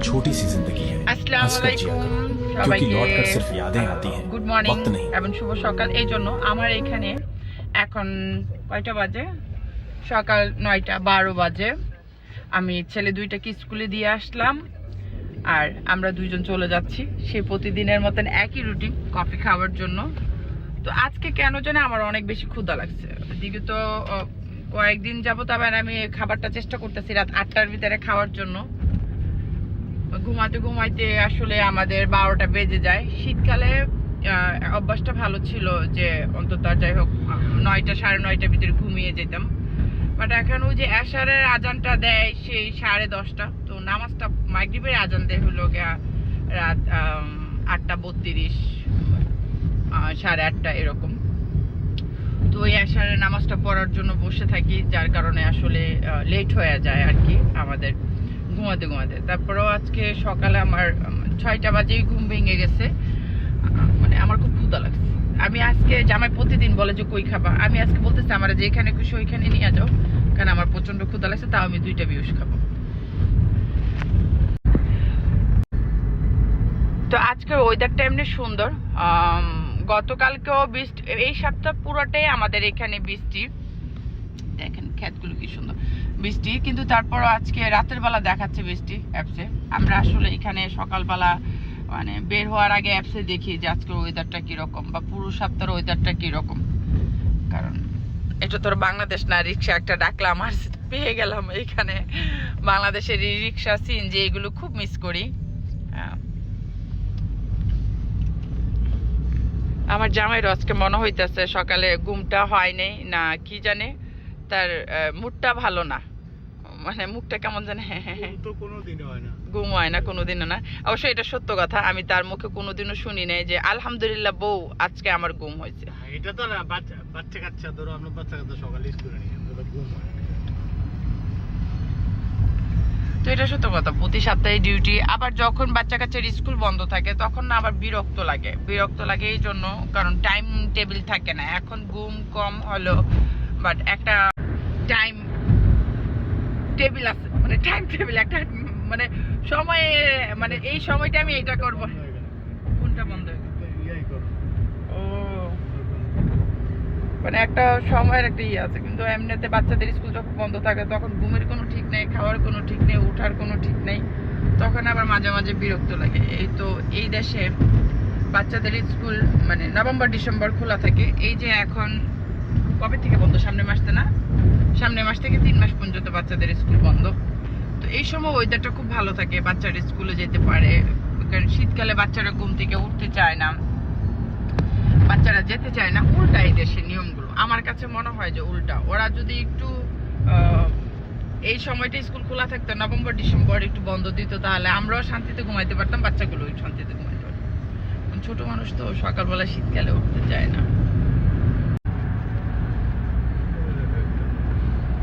छोटी सी जिंदगी है আসসালামু हंस कर जिया আলাইকুম करो क्योंकि लौट कर সবাইকে सिर्फ यादें आती हैं গুড মর্নিং वक्त नहीं এবং শুভ সকাল এই জন্য আমার এখানে এখন কয়টা বাজে সকাল নয়টা বারো বাজে আমি ছেলে দুইটাকে স্কুলে দিয়ে আসলাম আর আমরা দুইজন চলে যাচ্ছি সে প্রতিদিনের মতন একই রুটিন কফি খাওয়ার জন্য তো আজকে কেন জানে আমার অনেক বেশি ক্ষুধা লাগছে এদিকে তো আহ, কয়েকদিন যাবত আবার আমি খাবারটা চেষ্টা করতেছি রাত আটটার ভিতরে খাওয়ার জন্য ঘুমাতে ঘুমাইতে আসলে আমাদের বারোটা বেজে যায়। শীতকালে অভ্যাসটা ভালো ছিল যে অন্তত যাই হোক, নয়টা, সাড়ে নয়টার ভিতরে ঘুমিয়ে যেতাম। বাট এখন ওই যে এশারের আজানটা দেয় সেই সাড়ে দশটা। তো নামাজটা, মাগরিবের আজান দেয় হলো গিয়া রাত আটটা বত্রিশ সাড়ে আটটা এরকম। তো ওই এশারের নামাজটা পড়ার জন্য বসে থাকি, যার কারণে আসলে লেট হয়ে যায় আর কি আমাদের। ঘুমাতে ঘুমাতে। তারপরেও আজকে সকালে আমার ছয়টা বাজেই ঘুম ভেঙে গেছে। মানে আমার খুব ক্ষুধা লাগছে। আমি আজকে, জামাই প্রতিদিন বলে যে, কই খাবা? আমি আজকে বলতেছি, আমার যেখানে খুশি, ওইখানে নিয়ে যাও। কারণ আমার প্রচণ্ড ক্ষুধা লাগছে, তাও আমি দুইটা বিউস খাব। তো আজকের ওয়েদারটা এমনি সুন্দর। গতকালকেও বৃষ্টি, এই সপ্তাহ পুরোটাই আমাদের এখানে বৃষ্টি। দেখেন, ক্ষেতগুলো কি সুন্দর। বৃষ্টি, কিন্তু তারপর আজকে রাতের বেলা দেখাচ্ছে বৃষ্টি অ্যাপসে আমরা আসলে এখানে সকালবেলা মানে বের হওয়ার আগে অ্যাপসে দেখি যে আজকের ওয়েদারটা কীরকম বা পুরো সপ্তাহের ওয়েদারটা কীরকম। কারণ এটা তোর বাংলাদেশ না, রিক্সা একটা ডাকলাম আর পেয়ে গেলাম এখানে। বাংলাদেশের রিক্সা সিন যে এগুলো খুব মিস করি। আমার জামাইরও আজকে মনে হইতেছে সকালে ঘুমটা হয় নাই না, কি জানে? তার মুডটা ভালো না। মানে মুখটা কেমন জানে দিনই হয় না। ঘুম হয় না কোনোদিনও না। অবশ্য এটা সত্য কথা আমি তার মুখে কোনোদিনও শুনি নাই যে আলহামদুলিল্লাহ বউ আজকে আমার ঘুম হয়েছে। এটা তো না বাচ্চা কাচ্চা ধরো আমরা বাচ্চা কাচ্চা সকালে স্কুলে নিয়ে ঘুম হয় তো এটা সত্য কথা প্রতি সপ্তাহে ডিউটি আবার যখন বাচ্চা কাচ্চার স্কুল বন্ধ থাকে তখন না আবার বিরক্ত লাগে। বিরক্ত লাগে এই জন্য কারণ টাইম টেবিল থাকে না। এখন ঘুম কম হলো বাট একটা টাইম টেবিল আছে মানে টাইম টেবিল একটা মানে সময়ে মানে এই সময়টা আমি এটা করব। কোনটা বন্ধ ও। মানে একটা সময়ের একটা ইয়ে আছে, কিন্তু এমনিতে বাচ্চাদের স্কুল যখন বন্ধ থাকে, তখন ঘুমের কোনো ঠিক নেই, খাওয়ার কোনো ঠিক নেই ওঠার কোনো ঠিক নেই, তখন আবার মাঝে মাঝে বিরক্ত লাগে। এই তো এই দেশে বাচ্চাদের স্কুল মানে নভেম্বর, ডিসেম্বর খোলা থাকে। এই যে এখন কবে থেকে বন্ধ? সামনের মাসতে না? সামনের মাস থেকে তিন মাস পর্যন্ত বাচ্চাদের স্কুল বন্ধ। তো এই সময় ওয়েদারটা খুব ভালো থাকে, বাচ্চারা স্কুলে যেতে পারে। কারণ শীতকালে বাচ্চারা ঘুম থেকে উঠতে চায় না। বাচ্চারা যেতে চায় না, উল্টা এই দেশের নিয়মগুলো। আমার কাছে মনে হয় যে উল্টা। ওরা যদি একটু এই সময়টা স্কুল খোলা থাকতো, নভেম্বর, ডিসেম্বর একটু বন্ধ দিত, তাহলে আমরাও শান্তিতে ঘুমাইতে পারতাম বাচ্চাগুলো শান্তিতে ঘুমাইতে পারতাম। ছোট মানুষ তো সকালবেলা শীতকালে উঠতে চায় না।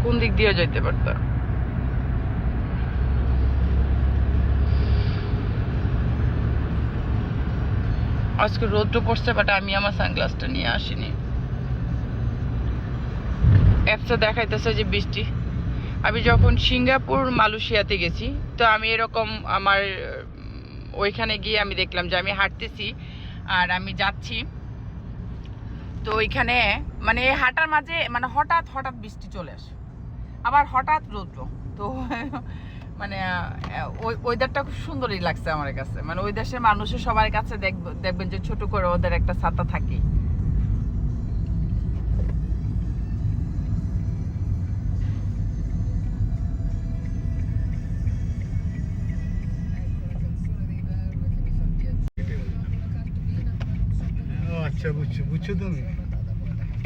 কোন দিক দিয়ে যাইতে পারতাম আজকে রোদ্র পড়ছে বাট আমি আমার সানগ্লাসটা নিয়ে আসিনি। অ্যাপসে দেখাইতেছে যে বৃষ্টি। আমি যখন সিঙ্গাপুর, মালয়েশিয়াতে গেছি, তো আমি এরকম আমার ওইখানে গিয়ে আমি দেখলাম যে আমি হাঁটতেছি আর আমি যাচ্ছি। তো ওইখানে মানে হাঁটার মাঝে মানে হঠাৎ হঠাৎ বৃষ্টি চলে আসে। আবার হঠাৎ রৌদ্র। তো মানে ওই ওয়েদারটা খুব সুন্দরই লাগছে আমার কাছে। মানে ওই দেশের মানুষের সবার কাছে দেখব- দেখবেন যে ছোট করে ওদের একটা ছাতা থাকে। আচ্ছা বুঝছ বুঝছ তুমি?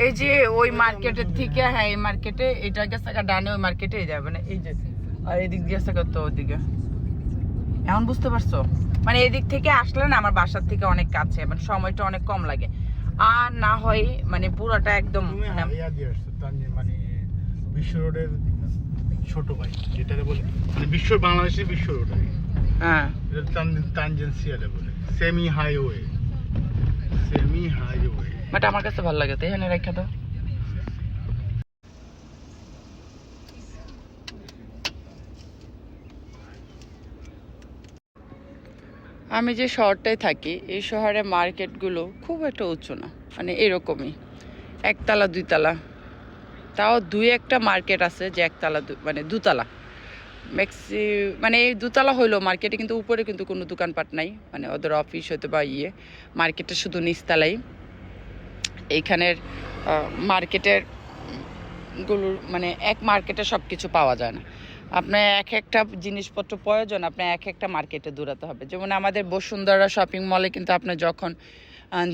এই যে ওই মার্কেটের থেকে হ্যাঁ এই মার্কেটে এটা গেছে ডানে ওই মার্কেটে যাবে না এই যে আর এদিক গেছে তো ওদিকে। এখন বুঝতে পারছ? মানে এদিক থেকে আসলে না আমার বাসার থেকে অনেক কাছে মানে সময়টা অনেক কম লাগে। আর না হয় মানে পুরোটা একদম মানে মানে বিশ্ব রোডের ছোট ভাই যেটাকে বলে মানে বিশ্ব বাংলাদেশের বিশ্ব রোড হ্যাঁ। এটা টানজেন্সিয়ালে বলে semi highway semi highway but আমার কাছে ভালো লাগে, তো এখানে রেখে আমি যে শহরটায় থাকি, এই শহরে মার্কেটগুলো খুব একটা উঁচু না মানে এরকমই। একতলা, দুইতলা। তাও দুই একটা মার্কেট আছে যে একতলা মানে দুতলা। ম্যাক্সি মানে এই দুতলা হইল মার্কেটে কিন্তু উপরে কিন্তু কোনো দোকানপাট নাই মানে ওদের অফিস হতে বা ইয়ে মার্কেটে শুধু নিচতলাই। এইখানের মার্কেটেরগুলোর মানে এক মার্কেটে সব কিছু পাওয়া যায় না। আপনার এক একটা জিনিসপত্র প্রয়োজন, আপনার এক একটা মার্কেটে দৌড়াতে হবে। যেমন আমাদের বসুন্ধরা শপিং মলে কিন্তু আপনি যখন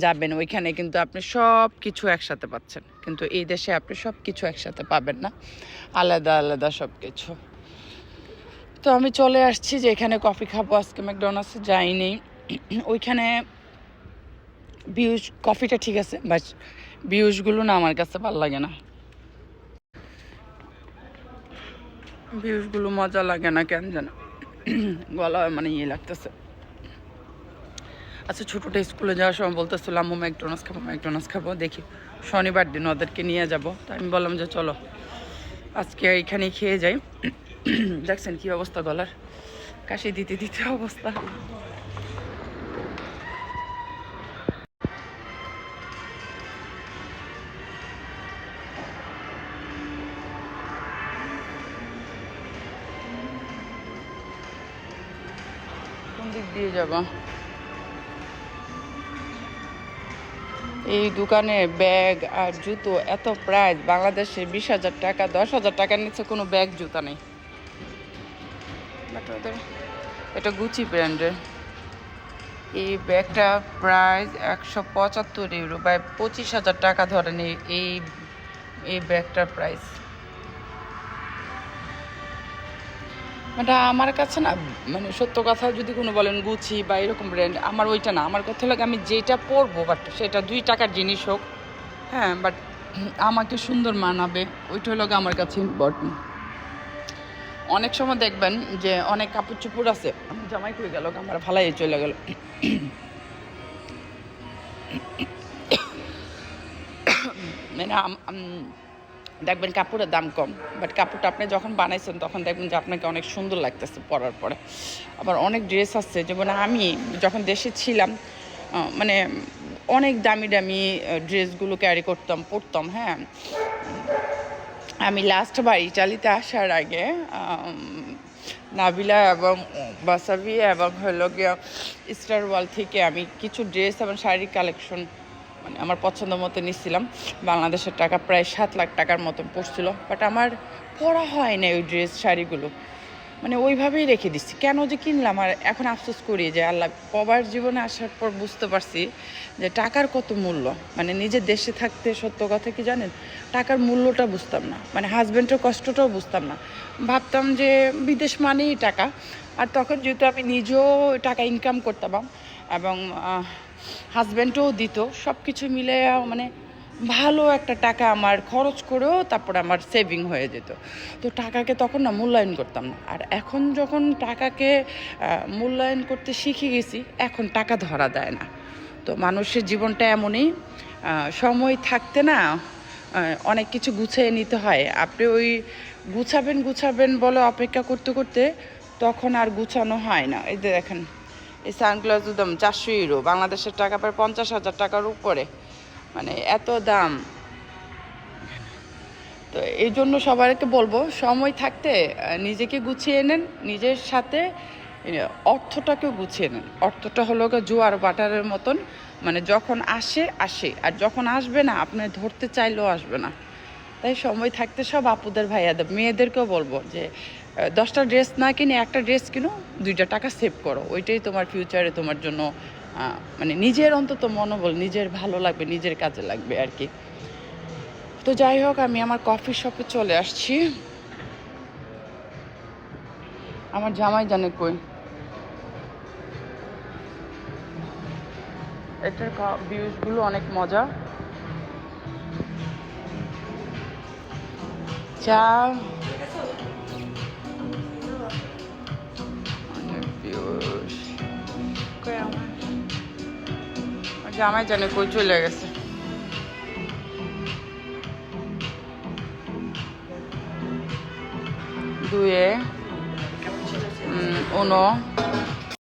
যাবেন, ওইখানে কিন্তু আপনি সব কিছু একসাথে পাচ্ছেন। কিন্তু এই দেশে আপনি সব কিছু একসাথে পাবেন না। আলাদা আলাদা সব কিছু তো আমি চলে আসছি যে এখানে কফি খাব, আজকে ম্যাকডোনাল্ডসে যাইনি। ওইখানে বিউস, কফিটা ঠিক আছে, বাট বিউসগুলো না আমার কাছে ভালো লাগে না। ভিউজগুলো মজা লাগে না, কেন যেন গলা মানে ইয়ে লাগতেছে। আচ্ছা ছোটোটা স্কুলে যাওয়ার সময় বলতেছিল, আম্মু, ম্যাকডোনাল্ডস খাব ম্যাকডোনাল্ডস খাব, দেখি। শনিবার দিন ওদেরকে নিয়ে যাব। তাই আমি বললাম যে, চলো, আজকে এইখানেই খেয়ে যাই। দেখছেন কি অবস্থা গলার? কাশি দিতে দিতে অবস্থা। যাব। এই দোকানে ব্যাগ আর জুতো এত প্রাইস বাংলাদেশে বিশ হাজার টাকা দশ হাজার টাকার নিচে কোনো ব্যাগ জুতা নেই। ওদের এটা গুচি ব্র্যান্ডের এই ব্যাগটা প্রাইস একশো পঁচাত্তর ইউরো বা পঁচিশ হাজার টাকা ধরেন এই এই ব্যাগটার প্রাইস মানে আমার কাছে না মানে সত্য কথা যদি কোনো বলেন গুছি বা এরকম ব্র্যান্ড আমার ওইটা না। আমার কথা লাগে আমি যেটা পরবো বাট সেটা দুই টাকার জিনিস হোক হ্যাঁ বাট আমাকে সুন্দর মানাবে, ওইটা হলো আমার কাছে ইম্পর্টেন্ট অনেক সময় দেখবেন যে অনেক কাপড় চুপড় আছে জামাই করে গেল, আমার ভালাই চলে গেল। মানে দেখবেন কাপড়ের দাম কম বাট কাপড়টা আপনি যখন বানাইছেন তখন দেখবেন যে আপনাকে অনেক সুন্দর লাগতেছে পরার পরে। আবার অনেক ড্রেস আছে, যেমন আমি যখন দেশে ছিলাম মানে অনেক দামি দামি ড্রেসগুলো ক্যারি করতাম, পরতাম হ্যাঁ। আমি লাস্ট বার ইটালিতে আসার আগে নাবিলা এবং বাসাবি এবং হলো গিয়া স্টার ওয়াল থেকে আমি কিছু ড্রেস এবং শাড়ির কালেকশন মানে আমার পছন্দ মতো নিচ্ছিলাম। বাংলাদেশের টাকা প্রায় সাত লাখ টাকার মতন পড়ছিল। বাট আমার পরা হয় না ওই ড্রেস শাড়িগুলো। মানে ওইভাবেই রেখে দিচ্ছি। কেন যে কিনলাম? আর এখন আফসোস করি যে আল্লাহ, পবার জীবনে আসার পর বুঝতে পারছি যে টাকার কত মূল্য। মানে নিজের দেশে থাকতে সত্য কথা কি জানেন? টাকার মূল্যটা বুঝতাম না। মানে হাজব্যান্ডের কষ্টটাও বুঝতাম না। ভাবতাম যে বিদেশ মানেই টাকা। আর তখন যেহেতু আমি নিজেও টাকা ইনকাম করতাম এবং হাজব্যান্ডও দিত সব কিছু মিলে মানে ভালো একটা টাকা আমার খরচ করেও তারপর আমার সেভিং হয়ে যেত। তো টাকাকে তখন না মূল্যায়ন করতাম না। আর এখন যখন টাকাকে মূল্যায়ন করতে শিখে গেছি, এখন টাকা ধরা দেয় না। তো মানুষের জীবনটা এমনই সময় থাকতে না অনেক কিছু গুছিয়ে নিতে হয়। আপনি ওই গুছাবেন গুছাবেন বলে অপেক্ষা করতে করতে তখন আর গুছানো হয় না। এই যে দেখেন এই সানগ্লাস দাম চারশো ইউরো। বাংলাদেশের টাকা প্রায় পঞ্চাশ হাজার টাকার উপরে। মানে এত দাম। তো এই জন্য সবাইকে বলব, সময় থাকতে নিজেকে গুছিয়ে নেন, নিজের সাথে অর্থটাকেও গুছিয়ে নেন। অর্থটা হলো জোয়ার বাটারের মতন। মানে যখন আসে আসে। আর যখন আসবে না, আপনি ধরতে চাইলেও আসবে না। তাই সময় থাকতে সব আপুদের ভাইয়াদের, মেয়েদেরকেও বলব যে দশটা ড্রেস না কিনে একটা ড্রেস কিনো, দুইটা টাকা সেভ করো। ওইটাই তোমার ফিউচারে তোমার জন্য মানে নিজের অন্তত মনোবল, নিজের ভালো লাগবে, নিজের কাজে লাগবে আর কি। তো যাই হোক, আমি আমার কফি শপে চলে আসছি। আমার জামাই জানে কই। এটার ভিউজগুলো অনেক মজা। চা জামাই জানে কই চলে গেছে। দুয়ে uno,